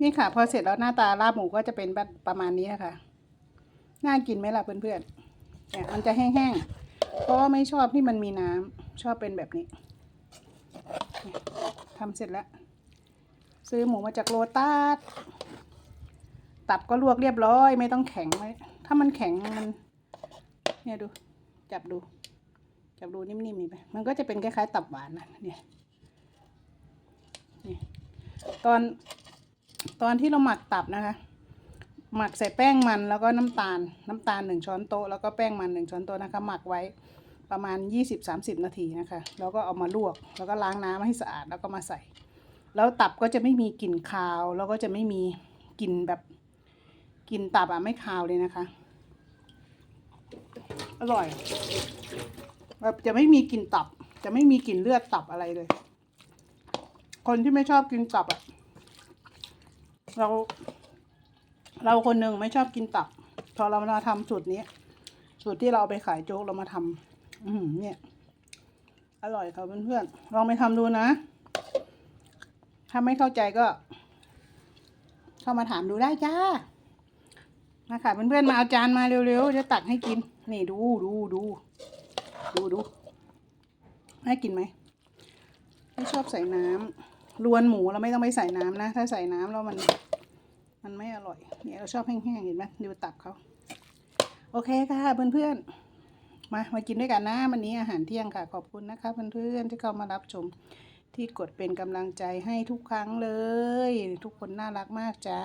นี่ค่ะ พอเสร็จแล้วหน้าตาลาบหมูก็จะเป็นแบบประมาณนี้นะคะ น่ากินไหมล่ะเพื่อนๆเนี่ยมันจะแห้งๆ เพราะว่าไม่ชอบที่มันมีน้ำชอบเป็นแบบนี้เนี่ยทำเสร็จแล้ว ซื้อหมูมาจากโลตัสตับก็ลวกเรียบร้อย ไม่ต้องแข็งไว้ถ้ามันแข็งมันเนี่ยดู จับดู จับดูนิ่มๆนี่ไปมันก็จะเป็นคล้ายๆ ตับหวานนะเนี่ยตอน ตอนที่เราหมักตับนะคะ หมักใส่แป้งมันแล้วก็น้ำตาล น้ำตาลหนึ่งช้อนโต๊ะแล้วก็แป้งมันหนึ่งช้อนโต๊ะนะคะ หมักไว้ประมาณ 20-30 นาทีนะคะ แล้วก็เอามาลวก แล้วก็ล้างน้ำให้สะอาดแล้วก็มาใส่ แล้วตับก็จะไม่มีกลิ่นคาว แล้วก็จะไม่มีกลิ่นแบบกลิ่นตับอะไม่คาวเลยนะคะ อร่อยแบบจะไม่มีกลิ่นตับ จะไม่มีกลิ่นเลือดตับอะไรเลย คนที่ไม่ชอบกินตับอะ เรา เราคนหนึ่งไม่ชอบกินตับ พอเรามาทำสูตรนี้ สูตรที่เราเอาไปขายโจ๊กเรามาทำอือหือเนี่ย อร่อยค่ะเพื่อนๆลองไปทำดูนะ ถ้าไม่เข้าใจก็ เข้ามาถามดูได้จ้ามาค่ะเพื่อนๆมาเอาจานมาเร็วๆจะตักให้กิน นี่ดูดูดูดูดูให้กินไหมไม่ชอบใส่น้ำ รวนหมูเราไม่ต้องไปใส่น้ำนะ ถ้าใส่น้ำแล้วมันมันไม่อร่อย เนี่ยเราชอบแห้งๆเห็นไหมดูตับเขาโอเคค่ะเพื่อนๆมามากินด้วยกันนะวันนี้อาหารเที่ยงค่ะขอบคุณนะคะเพื่อนๆที่เข้ามารับชมที่กดเป็นกำลังใจให้ทุกครั้งเลย ทุกคนน่ารักมากจ้า